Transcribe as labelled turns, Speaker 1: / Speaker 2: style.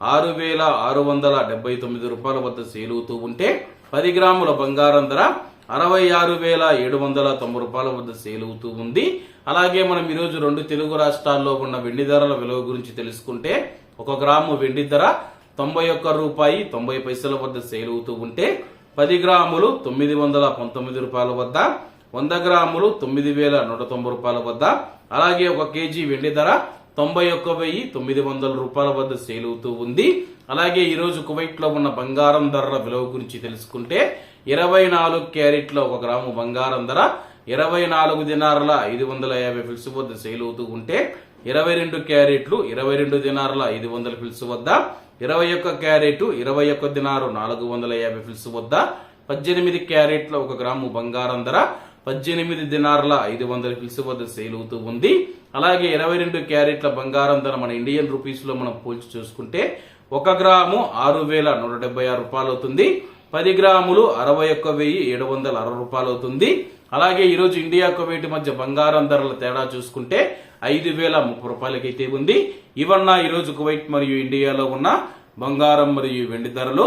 Speaker 1: ఆరు వేల ఆరు వందల డెబ్బై తొమ్మిది రూపాయల వద్ద సేల్ అవుతూ ఉంటే పది గ్రాముల బంగారం ధర అరవై ఆరు వేల ఏడు వందల తొంభై రూపాయల వద్ద సేల్ అవుతూ ఉంది. అలాగే మనం ఈరోజు రెండు తెలుగు రాష్ట్రాల్లో ఉన్న వెండి ధరల విలువ గురించి తెలుసుకుంటే ఒక గ్రాము వెండి ధర తొంభై ఒక్క రూపాయి తొంభై పైసల వద్ద సేల్ అవుతూ ఉంటే పది గ్రాములు తొమ్మిది వందల పంతొమ్మిది రూపాయల వద్ద వంద గ్రాములు తొమ్మిది వేల నూట తొంభై రూపాయల వద్ద. అలాగే ఒక కేజీ వెండి ధర తొంభై ఒక్క వెయ్యి తొమ్మిది వందల రూపాయల వద్ద సేల్ అవుతూ ఉంది. అలాగే ఈరోజు కువైట్లో ఉన్న బంగారం ధరల విలువ గురించి తెలుసుకుంటే ఇరవై నాలుగు క్యారెట్ల ఒక గ్రాము బంగారం ధర ఇరవై నాలుగు దినారుల ఐదు వందల యాభై ఫిల్స్ వద్ద సేల్ అవుతూ ఉంటే ఇరవై రెండు క్యారెట్లు ఇరవై రెండు దినారుల ఐదు వందల ఫిల్స్ వద్ద ఇరవై ఒక్క క్యారెట్ ఇరవై ఒక్క దినారు నాలుగు వందల యాభై ఫిల్స్ వద్ద పద్దెనిమిది క్యారెట్ల ఒక గ్రాము బంగారం ధర పద్దెనిమిది దినార్ల ఐదు వందల పిలుసు వద్ద సేల్ అవుతూ ఉంది. అలాగే ఇరవై రెండు క్యారెట్ల బంగారం ధర మన ఇండియన్ రూపీస్లో మనం పోల్చి చూసుకుంటే ఒక గ్రాము ఆరు వేల నూట డెబ్బై ఆరు రూపాయలు అవుతుంది. పది గ్రాములు అరవై ఒక్క వెయ్యి ఏడు వందల అరవై రూపాయలు అవుతుంది. అలాగే ఈరోజు ఇండియా కువైట్ మధ్య బంగారం ధరల తేడా చూసుకుంటే ఐదు వేల ముప్పై రూపాయలకైతే ఉంది. ఇవన్న ఈరోజు కువైట్ మరియు ఇండియాలో ఉన్న బంగారం మరియు వెండి ధరలు.